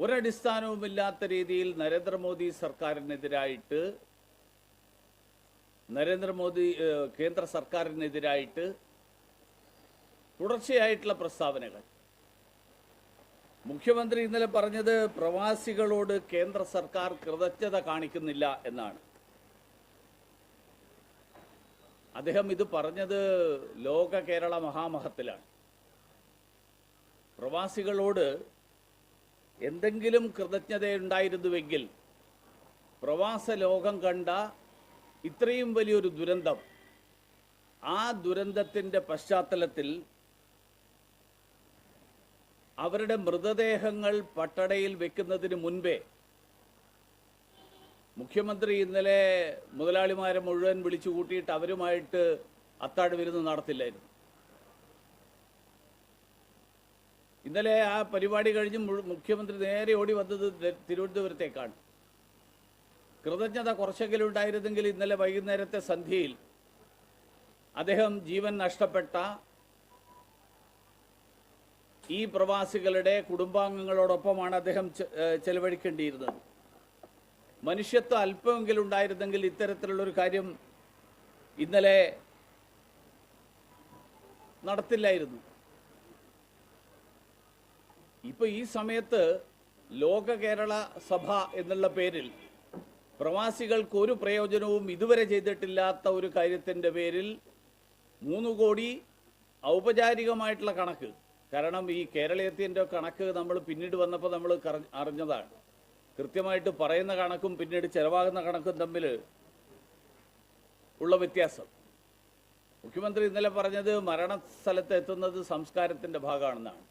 ഒരടിസ്ഥാനവുമില്ലാത്ത രീതിയിൽ നരേന്ദ്രമോദി സർക്കാരിനെതിരായിട്ട് നരേന്ദ്രമോദി കേന്ദ്ര സർക്കാരിനെതിരായിട്ട് തുടർച്ചയായിട്ടുള്ള പ്രസ്താവനകൾ. മുഖ്യമന്ത്രി ഇന്നലെ പറഞ്ഞത് പ്രവാസികളോട് കേന്ദ്ര സർക്കാർ കൃതജ്ഞത കാണിക്കുന്നില്ല എന്നാണ്. അദ്ദേഹം ഇത് പറഞ്ഞത് ലോക കേരള മഹാമഹത്തിലാണ്. പ്രവാസികളോട് എന്തെങ്കിലും കൃതജ്ഞതയുണ്ടായിരുന്നുവെങ്കിൽ പ്രവാസ ലോകം കണ്ട ഇത്രയും വലിയൊരു ദുരന്തം ആ ദുരന്തത്തിന്റെ പശ്ചാത്തലത്തിൽ അവരുടെ മൃതദേഹങ്ങൾ പട്ടടയിൽ വെക്കുന്നതിന് മുൻപേ മുഖ്യമന്ത്രി ഇന്നലെ മുതലാളിമാരെ മുഴുവൻ വിളിച്ചു കൂട്ടിയിട്ട് അവരുമായിട്ട് അത്താഴ വിരുന്ന് നടത്തില്ലായിരുന്നു. ഇന്നലെ ആ പരിപാടി കഴിഞ്ഞ് മുഖ്യമന്ത്രി നേരെ ഓടി വന്നത് തിരുവനന്തപുരത്തേക്കാണ്. കൃതജ്ഞത കുറച്ചെങ്കിലും ഉണ്ടായിരുന്നെങ്കിൽ ഇന്നലെ വൈകുന്നേരത്തെ സന്ധ്യയിൽ അദ്ദേഹം ജീവൻ നഷ്ടപ്പെട്ട ഈ പ്രവാസികളുടെ കുടുംബാംഗങ്ങളോടൊപ്പമാണ് അദ്ദേഹം ചെലവഴിക്കേണ്ടിയിരുന്നത്. മനുഷ്യത്വം അല്പമെങ്കിലും ഉണ്ടായിരുന്നെങ്കിൽ ഇത്തരത്തിലുള്ളൊരു കാര്യം ഇന്നലെ നടത്തില്ലായിരുന്നു. ഇപ്പൊ ഈ സമയത്ത് ലോക കേരള സഭ എന്നുള്ള പേരിൽ പ്രവാസികൾക്ക് ഒരു പ്രയോജനവും ഇതുവരെ ചെയ്തിട്ടില്ലാത്ത ഒരു കാര്യത്തിന്റെ പേരിൽ മൂന്ന് കോടി ഔപചാരികമായിട്ടുള്ള കണക്ക്. കാരണം ഈ കേരളീയത്തിന്റെ കണക്ക് നമ്മൾ പിന്നീട് വന്നപ്പോൾ നമ്മൾ അറിഞ്ഞതാണ്. കൃത്യമായിട്ട് പറയുന്ന കണക്കും പിന്നീട് ചെലവാകുന്ന കണക്കും തമ്മിൽ ഉള്ള വ്യത്യാസം. മുഖ്യമന്ത്രി ഇന്നലെ പറഞ്ഞത് മരണസ്ഥലത്ത് എത്തുന്നത് സംസ്കാരത്തിന്റെ ഭാഗമാണെന്നാണ്.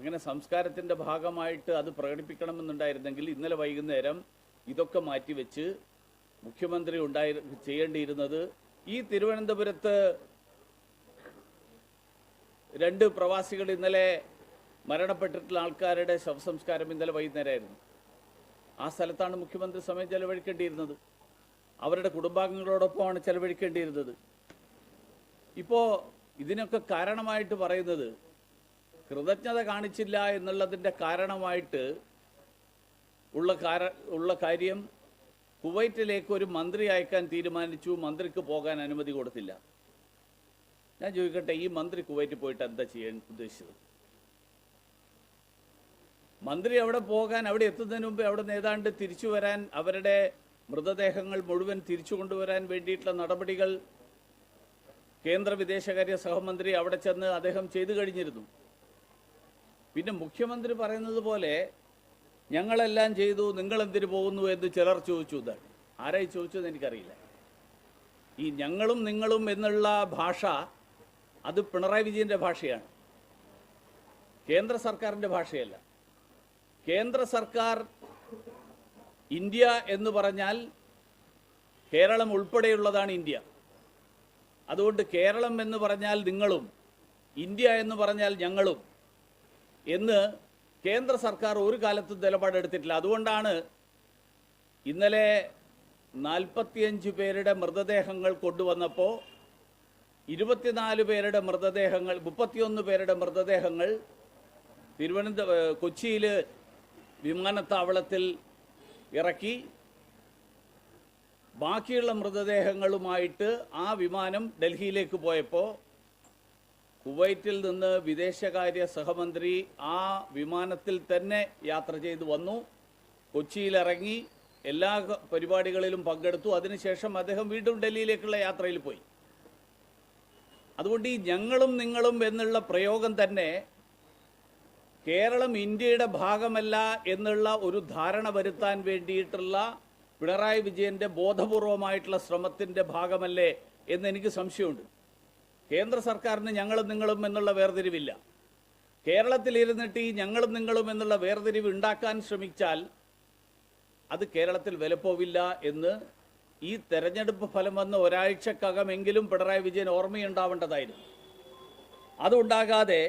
അങ്ങനെ സംസ്കാരത്തിന്റെ ഭാഗമായിട്ട് അത് പ്രകടിപ്പിക്കണമെന്നുണ്ടായിരുന്നെങ്കിൽ ഇന്നലെ വൈകുന്നേരം ഇതൊക്കെ മാറ്റിവെച്ച് മുഖ്യമന്ത്രി ഉണ്ടായി ചെയ്യേണ്ടിയിരുന്നത് ഈ തിരുവനന്തപുരത്ത് രണ്ട് പ്രവാസികൾ ഇന്നലെ മരണപ്പെട്ടിട്ടുള്ള ആൾക്കാരുടെ ശവസംസ്കാരം ഇന്നലെ വൈകുന്നേരമായിരുന്നു ആ സ്ഥലത്താണ് മുഖ്യമന്ത്രി സമയം ചെലവഴിക്കേണ്ടിയിരുന്നത്. അവരുടെ കുടുംബാംഗങ്ങളോടൊപ്പമാണ് ചെലവഴിക്കേണ്ടിയിരുന്നത്. ഇപ്പോൾ ഇതിനൊക്കെ കാരണമായിട്ട് പറയുന്നത് കൃതജ്ഞത കാണിച്ചില്ല എന്നുള്ളതിന്റെ കാരണമായിട്ട് ഉള്ള കാര ഉള്ള കാര്യം കുവൈറ്റിലേക്ക് ഒരു മന്ത്രി അയക്കാൻ തീരുമാനിച്ചു മന്ത്രിക്ക് പോകാൻ അനുമതി കൊടുത്തില്ല. ഞാൻ ചോദിക്കട്ടെ ഈ മന്ത്രി കുവൈറ്റിൽ പോയിട്ട് എന്താ ചെയ്യാൻ ഉദ്ദേശിച്ചത്? മന്ത്രി അവിടെ പോകാൻ അവിടെ എത്തുന്നതിന് മുമ്പ് അവിടെ നിന്ന് ഏതാണ്ട് തിരിച്ചു വരാൻ അവരുടെ മൃതദേഹങ്ങൾ മുഴുവൻ തിരിച്ചു കൊണ്ടുവരാൻ വേണ്ടിയിട്ടുള്ള നടപടികൾ കേന്ദ്ര വിദേശകാര്യ സഹമന്ത്രി അവിടെ ചെന്ന് അദ്ദേഹം ചെയ്തു കഴിഞ്ഞിരുന്നു. പിന്നെ മുഖ്യമന്ത്രി പറയുന്നത് പോലെ ഞങ്ങളെല്ലാം ചെയ്തു നിങ്ങൾ എന്തിനു പോകുന്നു എന്ന് ചിലർ ചോദിച്ചു ഇതാണ്. ആരായി ചോദിച്ചത് എനിക്കറിയില്ല. ഈ ഞങ്ങളും നിങ്ങളും എന്നുള്ള ഭാഷ അത് പിണറായി വിജയന്റെ ഭാഷയാണ്. കേന്ദ്ര സർക്കാരിന്റെ ഭാഷയല്ല. കേന്ദ്ര സർക്കാർ ഇന്ത്യ എന്ന് പറഞ്ഞാൽ കേരളം ഉൾപ്പെടെയുള്ളതാണ് ഇന്ത്യ. അതുകൊണ്ട് കേരളം എന്ന് പറഞ്ഞാൽ നിങ്ങളും ഇന്ത്യ എന്ന് പറഞ്ഞാൽ ഞങ്ങളും. എന്ന് കേന്ദ്ര സർക്കാർ ഒരു കാലത്തും നിലപാടെടുത്തിട്ടില്ല. അതുകൊണ്ടാണ് ഇന്നലെ നാൽപ്പത്തിയഞ്ച് പേരുടെ മൃതദേഹങ്ങൾ കൊണ്ടുവന്നപ്പോൾ ഇരുപത്തിനാല് പേരുടെ മൃതദേഹങ്ങൾ മുപ്പത്തിയൊന്ന് പേരുടെ മൃതദേഹങ്ങൾ തിരുവനന്തപുരം കൊച്ചിയിൽ വിമാനത്താവളത്തിൽ ഇറക്കി. ബാക്കിയുള്ള മൃതദേഹങ്ങളുമായിട്ട് ആ വിമാനം ഡൽഹിയിലേക്ക് പോയപ്പോൾ കുവൈറ്റിൽ നിന്ന് വിദേശകാര്യ സഹമന്ത്രി ആ വിമാനത്തിൽ തന്നെ യാത്ര ചെയ്തു വന്നു. കൊച്ചിയിലിറങ്ങി എല്ലാ പരിപാടികളിലും പങ്കെടുത്തു. അതിനുശേഷം അദ്ദേഹം വീണ്ടും ഡൽഹിയിലേക്കുള്ള യാത്രയിൽ പോയി. അതുകൊണ്ട് ഈ ഞങ്ങളും നിങ്ങളും എന്നുള്ള പ്രയോഗം തന്നെ കേരളം ഇന്ത്യയുടെ ഭാഗമല്ല എന്നുള്ള ഒരു ധാരണ വരുത്താൻ വേണ്ടിയിട്ടുള്ള പിണറായി വിജയന്റെ ബോധപൂർവമായിട്ടുള്ള ശ്രമത്തിന്റെ ഭാഗമല്ലേ എന്ന് എനിക്ക് സംശയമുണ്ട്. കേന്ദ്ര സർക്കാരിന് ഞങ്ങളും നിങ്ങളും എന്നുള്ള വേർതിരിവില്ല. കേരളത്തിൽ ഇരുന്നിട്ട് ഈ ഞങ്ങളും നിങ്ങളും എന്നുള്ള വേർതിരിവ് ഉണ്ടാക്കാൻ ശ്രമിച്ചാൽ അത് കേരളത്തിൽ വിലപ്പോവില്ല എന്ന് ഈ തെരഞ്ഞെടുപ്പ് ഫലം വന്ന് ഒരാഴ്ചക്കകമെങ്കിലും പിണറായി വിജയൻ ഓർമ്മയുണ്ടാവേണ്ടതായിരുന്നു. അതുണ്ടാകാതെ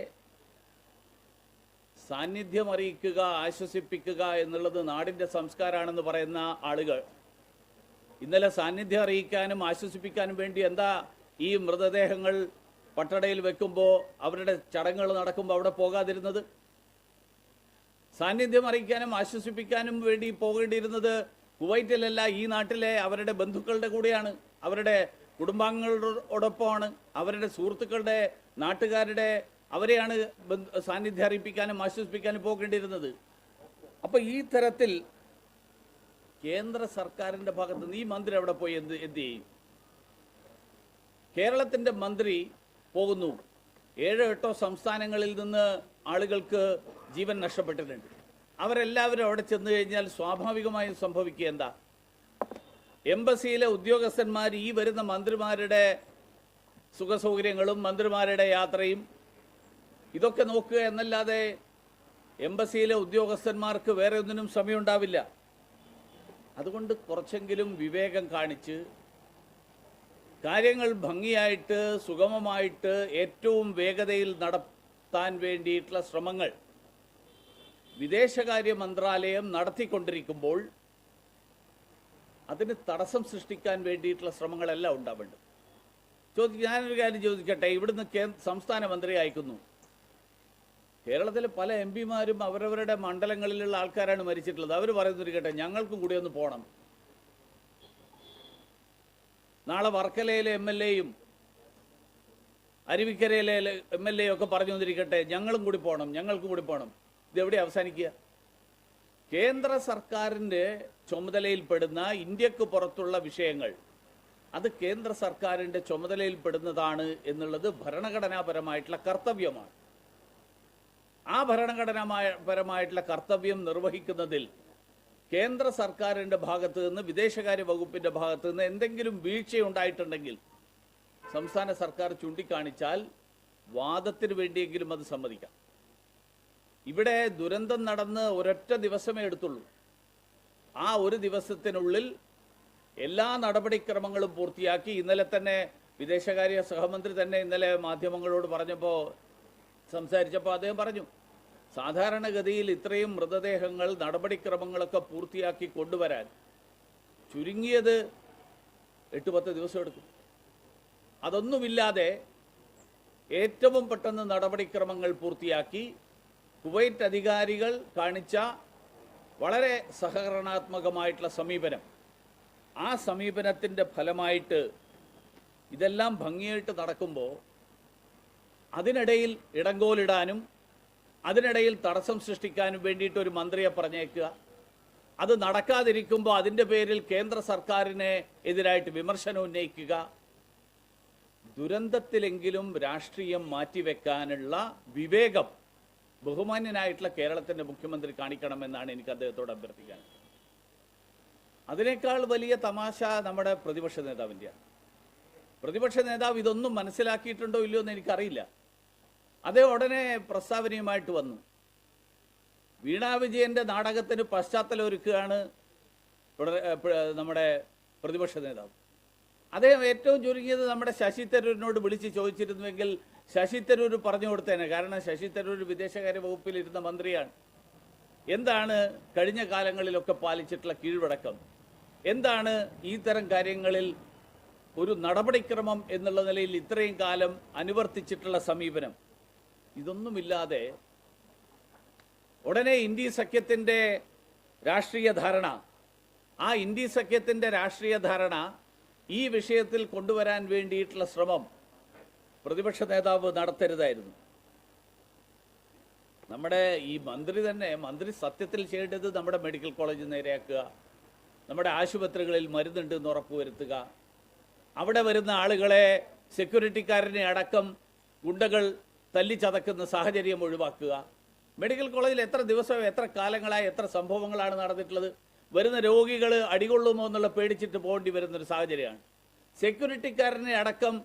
സാന്നിധ്യം അറിയിക്കുക ആശ്വസിപ്പിക്കുക എന്നുള്ളത് നാടിന്റെ സംസ്കാരമാണെന്ന് പറയുന്ന ആളുകൾ. ഇന്നലെ സാന്നിധ്യം അറിയിക്കാനും ആശ്വസിപ്പിക്കാനും വേണ്ടി എന്താ ഈ മൃതദേഹങ്ങൾ പട്ടടയിൽ വെക്കുമ്പോൾ അവരുടെ ചടങ്ങുകൾ നടക്കുമ്പോൾ അവിടെ പോകാതിരുന്നത്? സാന്നിധ്യം അറിയിക്കാനും ആശ്വസിപ്പിക്കാനും വേണ്ടി പോകേണ്ടിയിരുന്നത് കുവൈറ്റിലല്ല ഈ നാട്ടിലെ അവരുടെ ബന്ധുക്കളുടെ കൂടെയാണ്. അവരുടെ കുടുംബാംഗങ്ങളോടൊപ്പമാണ്. അവരുടെ സുഹൃത്തുക്കളുടെ നാട്ടുകാരുടെ അവരെയാണ് സാന്നിധ്യം അറിയിപ്പിക്കാനും ആശ്വസിപ്പിക്കാനും പോകേണ്ടിയിരുന്നത്. അപ്പോൾ ഈ തരത്തിൽ കേന്ദ്ര സർക്കാരിന്റെ ഭാഗത്ത് നിന്ന് ഈ മന്ത്രി അവിടെ പോയി എന്ത് എന്ത് ചെയ്യും? കേരളത്തിന്റെ മന്ത്രി പോകുന്നു. ഏഴോ എട്ടോ സംസ്ഥാനങ്ങളിൽ നിന്ന് ആളുകൾക്ക് ജീവൻ നഷ്ടപ്പെട്ടിട്ടുണ്ട്. അവരെല്ലാവരും അവിടെ ചെന്ന് കഴിഞ്ഞാൽ സ്വാഭാവികമായും സംഭവിക്കുക എന്താ? എംബസിയിലെ ഉദ്യോഗസ്ഥന്മാർ ഈ വരുന്ന മന്ത്രിമാരുടെ സുഖസൗകര്യങ്ങളും മന്ത്രിമാരുടെ യാത്രയും ഇതൊക്കെ നോക്കുക എന്നല്ലാതെ എംബസിയിലെ ഉദ്യോഗസ്ഥന്മാർക്ക് വേറെ ഒന്നിനും സമയമുണ്ടാവില്ല. അതുകൊണ്ട് കുറച്ചെങ്കിലും വിവേകം കാണിച്ച് കാര്യങ്ങൾ ഭംഗിയായിട്ട് സുഗമമായിട്ട് ഏറ്റവും വേഗതയിൽ നടത്താൻ വേണ്ടിയിട്ടുള്ള ശ്രമങ്ങൾ വിദേശകാര്യ മന്ത്രാലയം നടത്തിക്കൊണ്ടിരിക്കുമ്പോൾ അതിന് തടസ്സം സൃഷ്ടിക്കാൻ വേണ്ടിയിട്ടുള്ള ശ്രമങ്ങളെല്ലാം ഉണ്ടാവേണ്ടത് ചോദി ഞാനൊരു കാര്യം ചോദിക്കട്ടെ? ഇവിടുന്ന് സംസ്ഥാന മന്ത്രി അയക്കുന്നു. കേരളത്തിലെ പല എം പിമാരും അവരവരുടെ മണ്ഡലങ്ങളിലുള്ള ആൾക്കാരാണ് മരിച്ചിട്ടുള്ളത്. അവർ പറയുന്നിരിക്കട്ടെ ഞങ്ങൾക്കും കൂടി ഒന്ന് പോകണം നാളെ വർക്കലയിലെ എം എൽ എയും അരുവിക്കരയിലെ എം എൽ എ ഒക്കെ പറഞ്ഞു വന്നിരിക്കട്ടെ ഞങ്ങളും കൂടി പോകണം ഞങ്ങൾക്കും കൂടി പോകണം ഇതെവിടെ അവസാനിക്കുക? കേന്ദ്ര സർക്കാരിന്റെ ചുമതലയിൽപ്പെടുന്ന ഇന്ത്യയ്ക്ക് പുറത്തുള്ള വിഷയങ്ങൾ അത് കേന്ദ്ര സർക്കാരിന്റെ ചുമതലയിൽപ്പെടുന്നതാണ് എന്നുള്ളത് ഭരണഘടനാപരമായിട്ടുള്ള കർത്തവ്യമാണ്. ആ ഭരണഘടനാപരമായിട്ടുള്ള കർത്തവ്യം നിർവഹിക്കുന്നതിൽ കേന്ദ്ര സർക്കാരിന്റെ ഭാഗത്ത് നിന്ന് വിദേശകാര്യ വകുപ്പിന്റെ ഭാഗത്ത് നിന്ന് എന്തെങ്കിലും വീഴ്ചയുണ്ടായിട്ടുണ്ടെങ്കിൽ സംസ്ഥാന സർക്കാർ ചൂണ്ടിക്കാണിച്ചാൽ വാദത്തിന് വേണ്ടിയെങ്കിലും അത് സമ്മതിക്കാം. ഇവിടെ ദുരന്തം നടന്ന് ഒരൊറ്റ ദിവസമേ എടുത്തുള്ളൂ. ആ ഒരു ദിവസത്തിനുള്ളിൽ എല്ലാ നടപടിക്രമങ്ങളും പൂർത്തിയാക്കി ഇന്നലെ തന്നെ വിദേശകാര്യ സഹമന്ത്രി തന്നെ ഇന്നലെ മാധ്യമങ്ങളോട് പറഞ്ഞപ്പോൾ സംസാരിച്ചപ്പോൾ അദ്ദേഹം പറഞ്ഞു സാധാരണഗതിയിൽ ഇത്രയും മൃതദേഹങ്ങൾ നടപടിക്രമങ്ങളൊക്കെ പൂർത്തിയാക്കി കൊണ്ടുവരാൻ ചുരുങ്ങിയത് എട്ട് പത്ത് ദിവസം എടുക്കും. അതൊന്നുമില്ലാതെ ഏറ്റവും പെട്ടെന്ന് നടപടിക്രമങ്ങൾ പൂർത്തിയാക്കി കുവൈറ്റ് അധികാരികൾ കാണിച്ച വളരെ സഹകരണാത്മകമായിട്ടുള്ള സമീപനം. ആ സമീപനത്തിന്റെ ഫലമായിട്ട് ഇതെല്ലാം ഭംഗിയായിട്ട് നടക്കുമ്പോൾ അതിനിടയിൽ ഇടങ്കോലിടാനും അതിനിടയിൽ തടസ്സം സൃഷ്ടിക്കാനും വേണ്ടിയിട്ട് ഒരു മന്ത്രിയെ പറഞ്ഞേക്കുക. അത് നടക്കാതിരിക്കുമ്പോൾ അതിന്റെ പേരിൽ കേന്ദ്ര സർക്കാരിനെ എതിരായിട്ട് വിമർശനം ഉന്നയിക്കുക. ദുരന്തത്തിലെങ്കിലും രാഷ്ട്രീയം മാറ്റിവെക്കാനുള്ള വിവേകം ബഹുമാന്യനായിട്ടുള്ള കേരളത്തിന്റെ മുഖ്യമന്ത്രി കാണിക്കണമെന്നാണ് എനിക്ക് അദ്ദേഹത്തോട് അഭ്യർത്ഥിക്കാൻ. അതിനേക്കാൾ വലിയ തമാശ നമ്മുടെ പ്രതിപക്ഷ നേതാവിന്റെയാണ്. പ്രതിപക്ഷ നേതാവ് ഇതൊന്നും മനസ്സിലാക്കിയിട്ടുണ്ടോ ഇല്ലയോ എന്ന് എനിക്കറിയില്ല. അതേ ഉടനെ പ്രസ്താവനയുമായിട്ട് വന്നു. വീണാ വിജയന്റെ നാടകത്തിന് പശ്ചാത്തലം ഒരുക്കുകയാണ് നമ്മുടെ പ്രതിപക്ഷ നേതാവ്. അദ്ദേഹം ഏറ്റവും ചുരുങ്ങിയത് നമ്മുടെ ശശി തരൂരിനോട് വിളിച്ച് ചോദിച്ചിരുന്നുവെങ്കിൽ ശശി തരൂർ പറഞ്ഞു കൊടുത്തേനെ. കാരണം ശശി തരൂർ വിദേശകാര്യ വകുപ്പിൽ ഇരുന്ന മന്ത്രിയാണ്. എന്താണ് കഴിഞ്ഞ കാലങ്ങളിലൊക്കെ പാലിച്ചിട്ടുള്ള കീഴ്വഴക്കം? എന്താണ് ഈ തരം കാര്യങ്ങളിൽ ഒരു നടപടിക്രമം എന്നുള്ള നിലയിൽ ഇത്രയും കാലം അനുവർത്തിച്ചിട്ടുള്ള സമീപനം? ഇതൊന്നുമില്ലാതെ ഉടനെ ഇന്ത്യ സഖ്യത്തിന്റെ രാഷ്ട്രീയ ധാരണ ആ ഇന്ത്യ സഖ്യത്തിന്റെ രാഷ്ട്രീയ ധാരണ ഈ വിഷയത്തിൽ കൊണ്ടുവരാൻ വേണ്ടിയിട്ടുള്ള ശ്രമം പ്രതിപക്ഷ നേതാവ് നടത്തരുതായിരുന്നു. നമ്മുടെ ഈ മന്ത്രി തന്നെ മന്ത്രി സത്യത്തിൽ ചെയ്യേണ്ടത് നമ്മുടെ മെഡിക്കൽ കോളേജ് നേരെയാക്കുക നമ്മുടെ ആശുപത്രികളിൽ മരുന്നുണ്ട് എന്ന് ഉറപ്പുവരുത്തുക അവിടെ വരുന്ന ആളുകളെ സെക്യൂരിറ്റിക്കാരനെ അടക്കം ഗുണ്ടകൾ തല്ലിച്ചതക്കുന്ന സാഹചര്യം ഒഴിവാക്കുക. മെഡിക്കൽ കോളേജിൽ എത്ര ദിവസവും എത്ര കാലങ്ങളായി എത്ര സംഭവങ്ങളാണ് നടന്നിട്ടുള്ളത്? വരുന്ന രോഗികൾ അടികൊള്ളുമോ എന്നുള്ള പേടിച്ചിട്ട് പോകേണ്ടി വരുന്നൊരു സാഹചര്യമാണ്. സെക്യൂരിറ്റിക്കാരനെ അടക്കം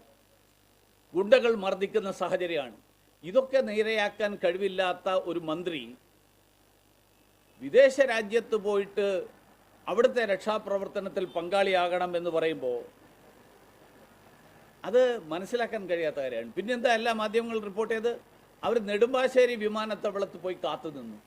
ഗുണ്ടകൾ മർദ്ദിക്കുന്ന സാഹചര്യമാണ്. ഇതൊക്കെ നേരെയാക്കാൻ കഴിവില്ലാത്ത ഒരു മന്ത്രി വിദേശ രാജ്യത്ത് പോയിട്ട് അവിടുത്തെ രക്ഷാപ്രവർത്തനത്തിൽ പങ്കാളിയാകണം എന്ന് പറയുമ്പോൾ അത് മനസ്സിലാക്കാൻ കഴിയാത്ത കാര്യമാണ്. പിന്നെന്താ എല്ലാ മാധ്യമങ്ങളും റിപ്പോർട്ട് ചെയ്ത് അവർ നെടുമ്പാശ്ശേരി വിമാനത്താവളത്ത് പോയി കാത്തു നിന്നു